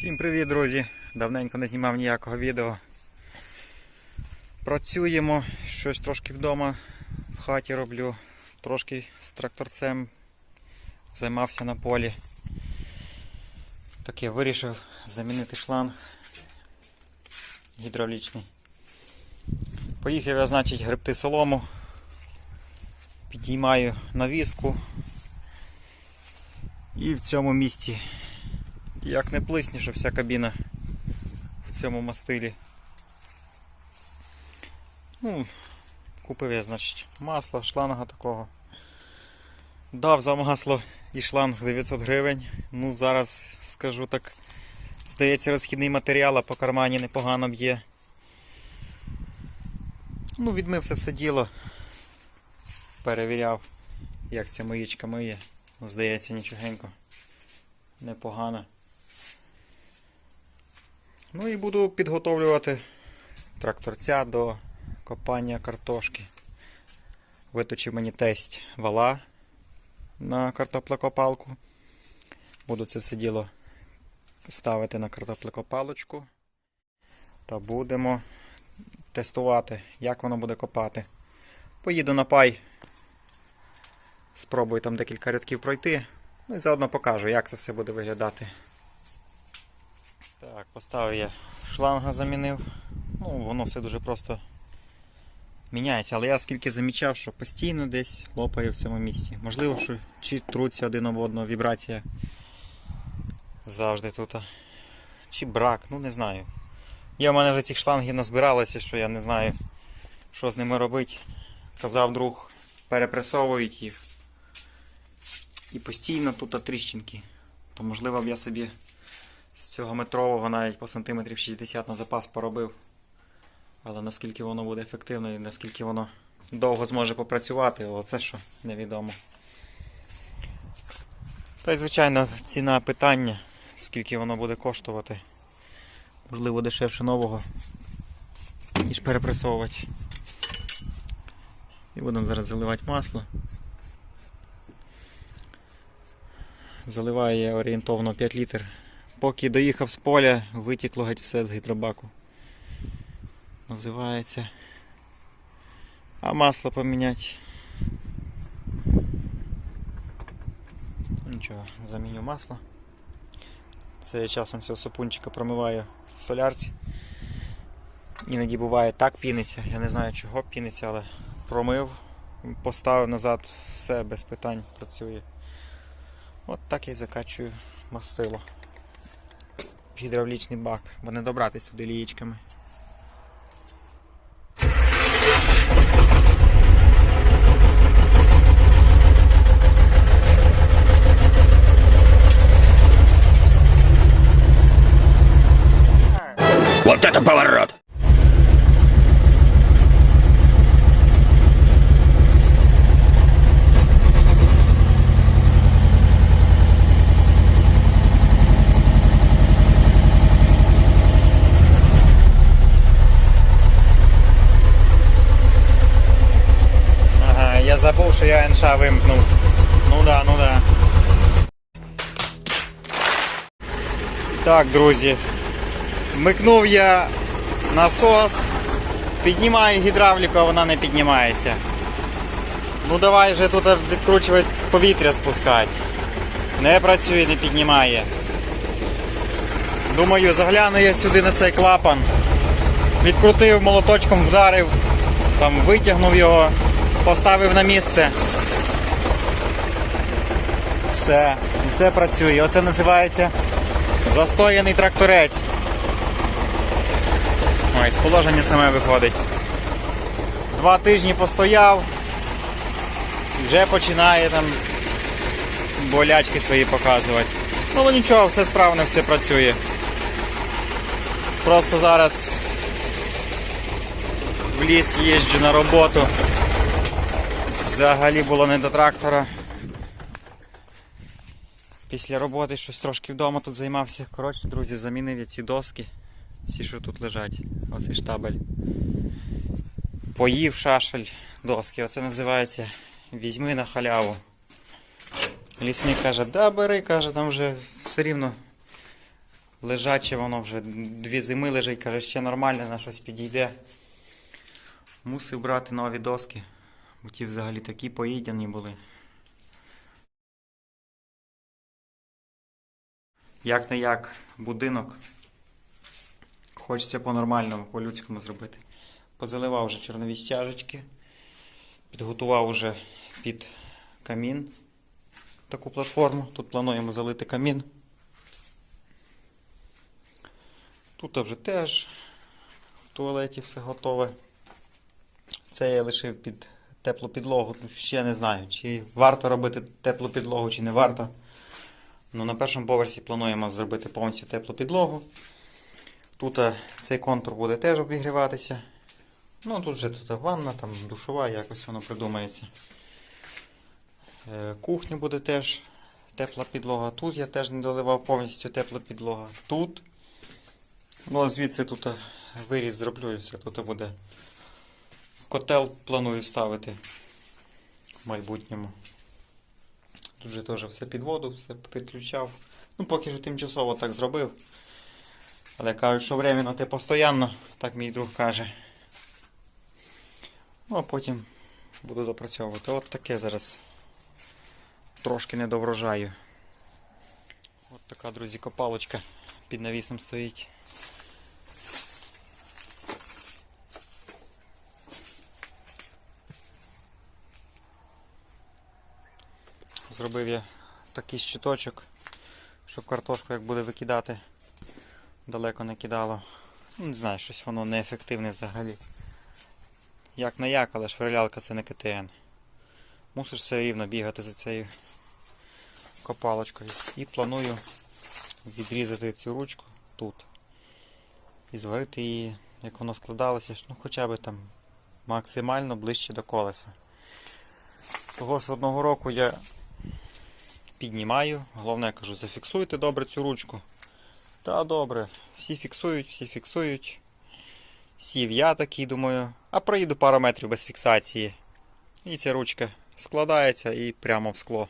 Всім привіт, друзі! Давненько не знімав ніякого відео. Працюємо, щось трошки вдома в хаті роблю, трошки з тракторцем займався на полі. Таке вирішив замінити шланг гідравлічний. Поїхав я, значить, гребти солому, підіймаю навіску і в цьому місці як не плисніше вся кабіна в цьому мастилі. Ну, купив я, значить, масло, шланга такого. Дав за масло і шланг 900 гривень. Ну, зараз скажу так, здається, розхідний матеріал, а по кармані непогано б'є. Ну, відмився все діло. Перевіряв, як ця миєчка миє. Ну, здається, нічогенько. Непогано. Ну і буду підготовлювати тракторця до копання картошки. Виточив мені тесть вала на картоплекопалку. Буду це все діло ставити на картоплекопалочку. Та будемо тестувати, як воно буде копати. Поїду на пай, спробую там декілька рядків пройти. Ну і заодно покажу, як це все буде виглядати. Так, поставив я шланга замінив. Ну, воно все дуже просто міняється, але я скільки замічав, що постійно десь лопає в цьому місці. Можливо, що чи труться один об одного, вібрація завжди тут. Чи брак, ну не знаю. Є в мене вже цих шлангів назбиралося, що я не знаю, що з ними робити. Казав друг, перепресовують їх. І постійно тут тріщинки. То можливо б я собі з цього метрового навіть по сантиметрів 60 на запас поробив. Але наскільки воно буде ефективно і наскільки воно довго зможе попрацювати, оце що невідомо. Та й звичайно ціна питання, скільки воно буде коштувати. Можливо дешевше нового, ніж перепресовувати. І будемо зараз заливати масло. Заливаю я орієнтовно 5 літр. Поки доїхав з поля, витікло геть все з гідробаку. Називається. А масло поміняти. Нічого, заміню масло. Це я часом цього сапунчика промиваю в солярці. Іноді буває так піниться, я не знаю чого піниться, але промив, поставив назад, все без питань працює. От так я і закачую мастило гідравлічний бак, бо не добратися сюди лієчками. Вот это поворот! Що я НШ вимкнув. Ну да, ну да. Так, друзі. Вмикнув я насос, піднімаю гідравліку, а вона не піднімається. Ну давай вже тут відкручувати повітря спускати. Не працює, не піднімає. Думаю, загляну я сюди на цей клапан. Відкрутив молоточком, вдарив, там витягнув його, поставив на місце. Все, все працює. Оце називається застояний тракторець. З положення саме виходить. Два тижні постояв, вже починає там болячки свої показувати. Ну але нічого, все справно, все працює. Просто зараз в ліс їжджу на роботу. Взагалі було не до трактора. Після роботи щось трошки вдома тут займався. Коротше, друзі, замінив я ці доски. Ці, що тут лежать. Оцей штабель. Поїв шашель доски. Оце називається Візьми на халяву. Лісник каже, да бери, каже, там вже все рівно лежаче воно вже дві зими лежить, каже, ще нормально, на щось підійде. Мусив брати нові доски, бо ті взагалі такі поїдені були. Як не як будинок. Хочеться по-нормальному, по-людському зробити. Позаливав вже чорнові стяжечки, підготував вже під камін таку платформу. Тут плануємо залити камін. Тут вже теж в туалеті все готове. Це я лишив під теплу підлогу. Ще не знаю, чи варто робити теплу підлогу, чи не варто. Ну, на першому поверсі плануємо зробити повністю теплу підлогу. Тут цей контур буде теж обігріватися. Ну, тут вже тут ванна, там душова, якось воно придумається. Е, Кухня буде теж тепла підлога. Тут я теж не доливав повністю тепла підлога. Тут. Ну, звідси тут виріз зроблю і все. Тут буде котел планую ставити в майбутньому. Тут же теж все під воду, все підключав. Ну, поки що тимчасово так зробив. Але кажуть, що временно те постійно, так мій друг каже. Ну, а потім буду допрацьовувати. От таке зараз трошки не до врожаю. От така, друзі, копалочка під навісом стоїть. Зробив я такий щиточок, щоб картошку як буде викидати, далеко не кидало. Ну, Не знаю, щось воно неефективне взагалі. Як на як, але шверлялка це не КТН. Мусиш все рівно бігати за цією копалочкою. І планую відрізати цю ручку тут. І зварити її, як воно складалося, ну хоча б там максимально ближче до колеса. Того що одного року я піднімаю, головне я кажу, зафіксуйте добре цю ручку. Та добре, всі фіксують, всі фіксують. Сів я такий, думаю, а проїду пару метрів без фіксації. І ця ручка складається і прямо в скло.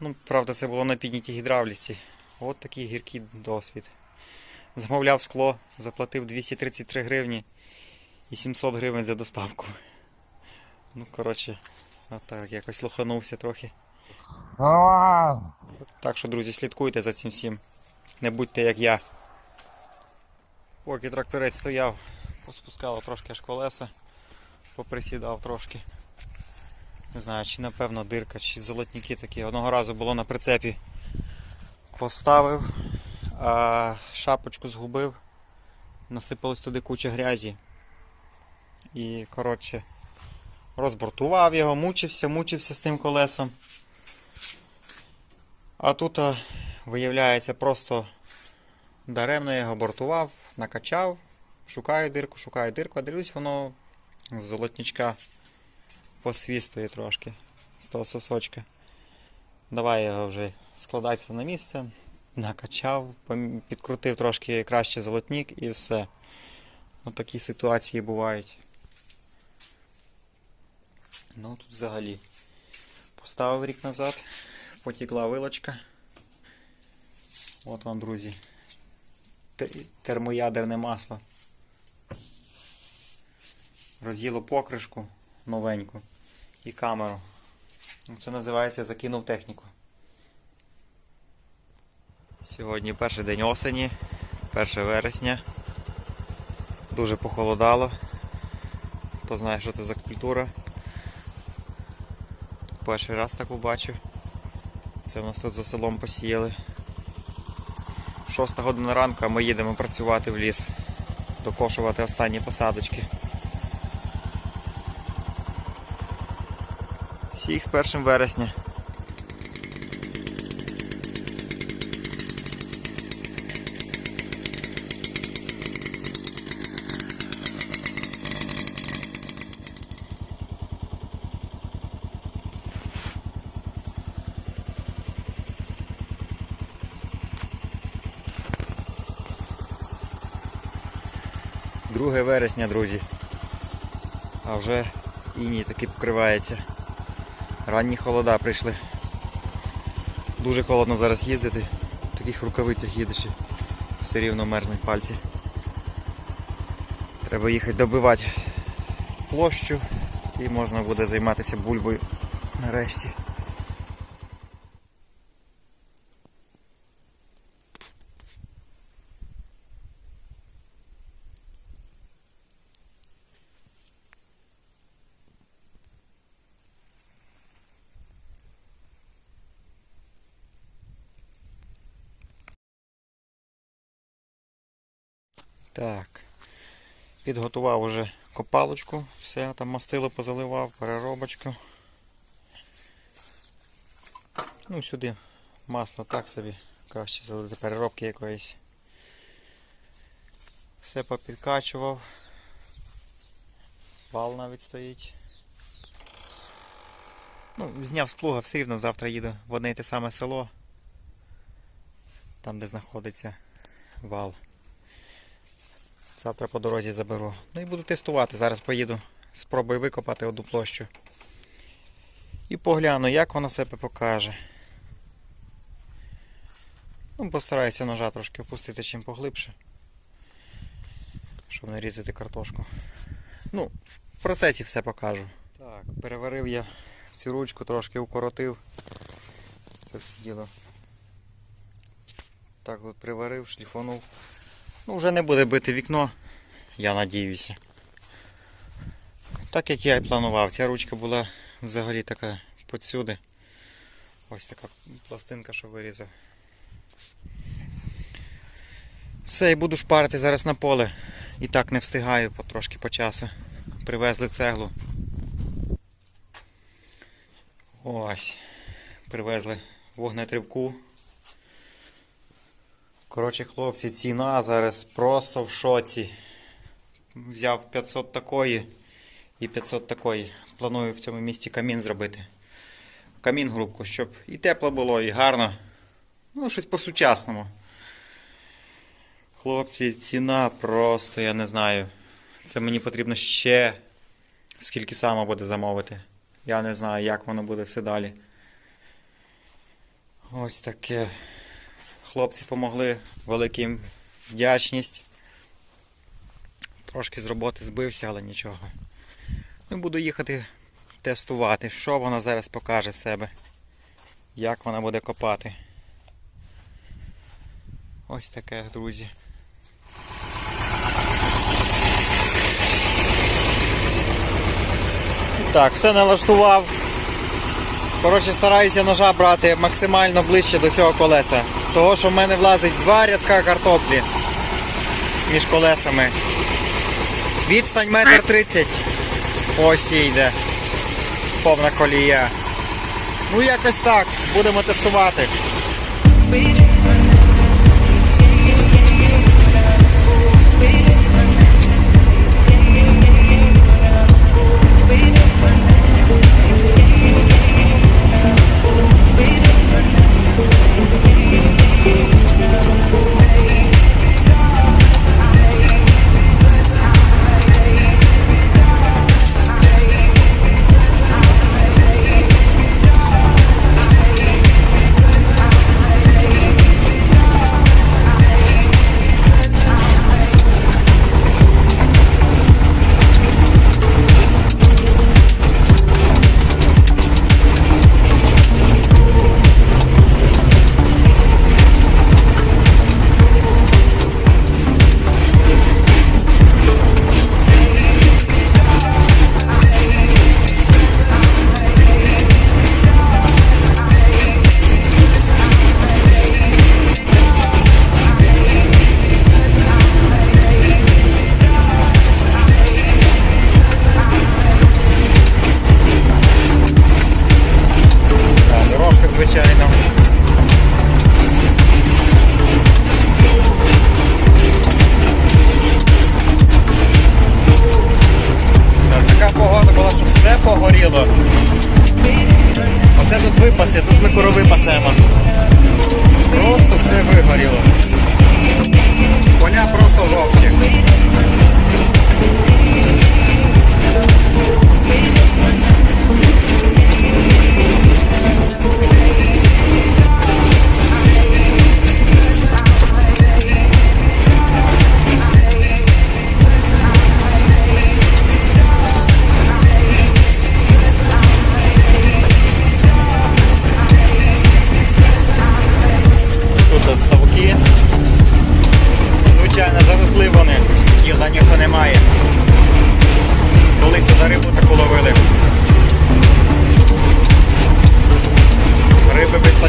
Ну, правда, це було на піднятій гідравліці. От такий гіркий досвід. Замовляв скло, заплатив 233 гривні і 700 гривень за доставку. Ну, коротше, отак, якось лоханувся трохи. Так що, друзі, слідкуйте за цим всім. Не будьте як я. Поки тракторець стояв, поспускало трошки аж колеса, поприсідав трошки. Не знаю, чи напевно дирка, чи золотніки такі. Одного разу було на прицепі. Поставив, а шапочку згубив, насипалось туди куча грязі. І, коротше, розбортував його, мучився, мучився з тим колесом. А тут, виявляється, просто даремно його бортував, накачав, шукаю дирку, шукаю дирку, а дивлюсь, воно з золотничка посвістує трошки з того сосочка. Давай його вже складай все на місце, накачав, підкрутив трошки краще золотник і все. Ось такі ситуації бувають. Ну тут взагалі. Поставив рік назад, потекла вилочка. От вам, друзі. Термоядерне масло. Роз'їло покришку новеньку і камеру. Це називається закинув техніку. Сьогодні перший день осені, 1 вересня. Дуже похолодало. Хто знає, що це за культура. Перший раз таку бачу. Це в нас тут за селом посіяли. Шоста година ранку, ми їдемо працювати в ліс, докошувати останні посадочки. Всіх з 1 вересня. Друге вересня, друзі. А вже іній таки покривається. Ранні холода прийшли. Дуже холодно зараз їздити. В таких рукавицях їдеш все рівно мерзнуть пальці. Треба їхати добивати площу і можна буде займатися бульбою нарешті. Так. Підготував уже копалочку, все там мастило позаливав, переробочку. Ну, сюди масло так собі, краще залити переробки якоїсь. Все попідкачував. Вал навіть стоїть. Ну, зняв з плуга, все рівно завтра їду в одне й те саме село. Там де знаходиться вал. Завтра по дорозі заберу. Ну і буду тестувати. Зараз поїду, спробую викопати одну площу. І погляну, як воно себе покаже. Ну, постараюся ножа трошки опустити чим поглибше. Щоб не різати картошку. Ну, в процесі все покажу. Так, переварив я цю ручку, трошки укоротив. Це все діло. Так от приварив, шліфанув. Ну, вже не буде бити вікно, я надіюся. Так як я і планував, ця ручка була взагалі така подсюди. Ось така пластинка, що вирізав. Все, і буду шпарити зараз на поле. І так не встигаю потрошки по часу. Привезли цеглу. Ось. Привезли вогнетривку. Коротше, хлопці, ціна зараз просто в шоці. Взяв 500 такої і 500 такої. Планую в цьому місті камін зробити. Камін грубку, щоб і тепло було, і гарно. Ну, щось по-сучасному. Хлопці, ціна просто, я не знаю. Це мені потрібно ще скільки саме буде замовити. Я не знаю, як воно буде все далі. Ось таке. Хлопці помогли, велика вдячність. Трошки з роботи збився, але нічого. Ну, буду їхати тестувати, що вона зараз покаже себе. Як вона буде копати. Ось таке, друзі. Так, все налаштував. Коротше, стараюся ножа брати максимально ближче до цього колеса. Того, що в мене влазить два рядка картоплі між колесами. Відстань метр тридцять. Ось йде. Повна колія. Ну якось так. Будемо тестувати.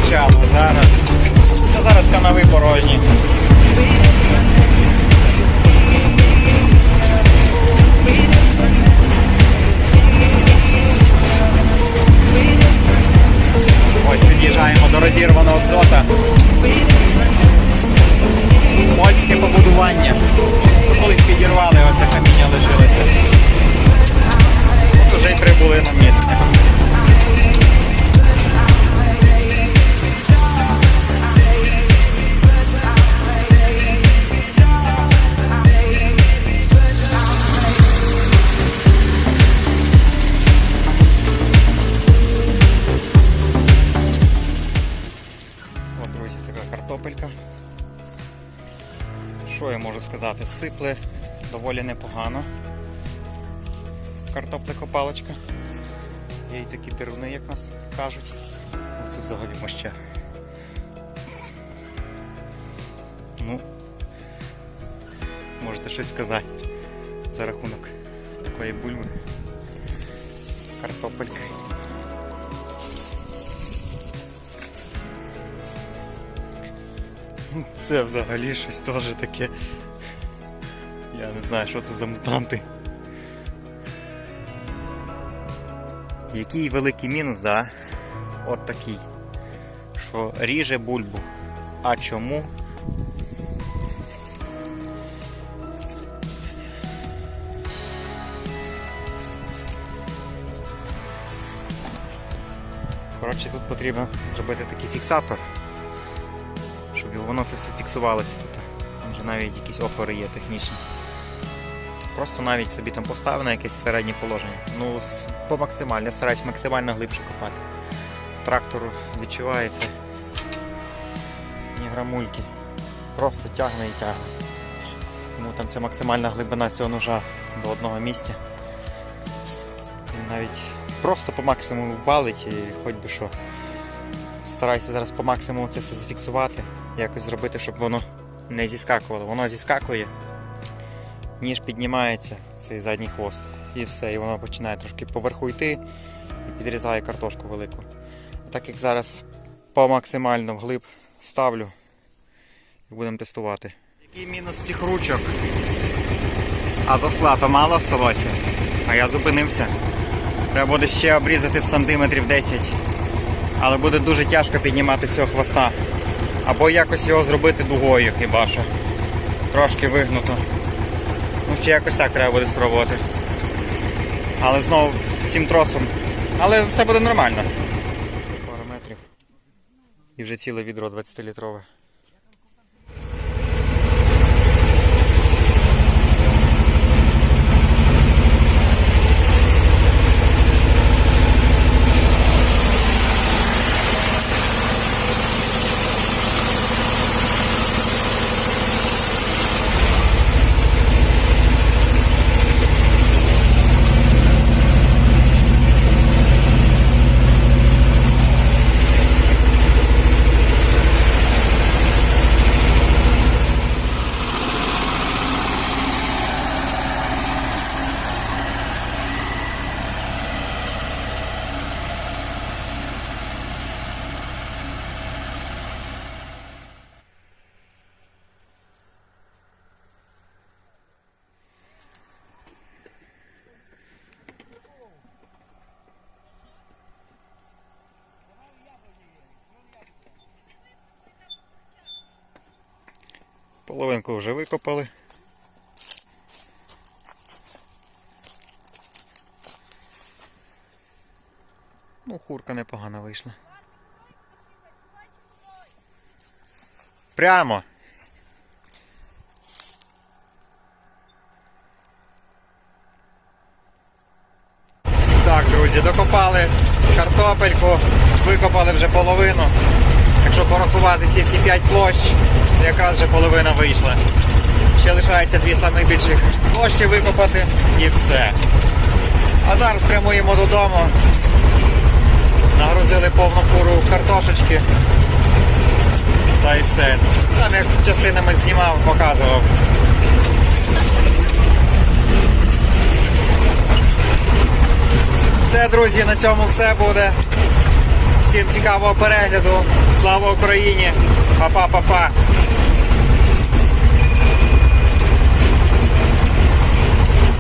Постачало. Зараз. Та зараз канави порожні. Ось під'їжджаємо до розірваного дзота. Польське побудування. Колись підірвали, оце каміння лишилося. От уже й прибули на місце. Сказати? Сипле доволі непогано. Картоплекопалочка. Є й такі деруни, як нас кажуть. Ну, Це взагалі моща. Ну, можете щось сказати за рахунок такої бульби. Картопелька. Це взагалі щось теж таке. Знаю, що це за мутанти. Який великий мінус, да? От такий. Що ріже бульбу. А чому? Коротше, тут потрібно зробити такий фіксатор щоб воно це все фіксувалося тут. Там вже навіть якісь опори є технічні. Просто навіть собі там постав на якесь середнє положення. Ну, по максимально, стараюсь максимально глибше копати. Трактор відчувається. Ні грамульки. Просто тягне і тягне. Тому там це максимальна глибина цього ножа до одного місця. Він навіть просто по максимуму валить і хоч би що. Стараюся зараз по максимуму це все зафіксувати, якось зробити, щоб воно не зіскакувало. Воно зіскакує, ніж піднімається цей задній хвост. І все, і воно починає трошки поверху йти і підрізає картошку велику. Так як зараз по максимально вглиб ставлю і будемо тестувати. Який мінус цих ручок? А до складу мало сталося, а я зупинився. Треба буде ще обрізати сантиметрів 10 але буде дуже тяжко піднімати цього хвоста. Або якось його зробити дугою хіба що. Трошки вигнуто. Ну, ще якось так треба буде спробувати. Але знову з цим тросом. Але все буде нормально. Пару метрів. І вже ціле відро 20-літрове. Половинку вже викопали. Ну, хурка непогана вийшла. Прямо. Так, друзі, докопали картопельку, викопали вже половину. Якщо порахувати ці всі 5 площ, то якраз вже половина вийшла. Ще лишається дві найбільших площі викопати і все. А зараз прямуємо додому. Нагрузили повну фуру картошечки. Та й все. Там як частинами знімав, показував. Все, друзі, на цьому все буде. Всім цікавого перегляду. Слава Україні! Па-па-па-па!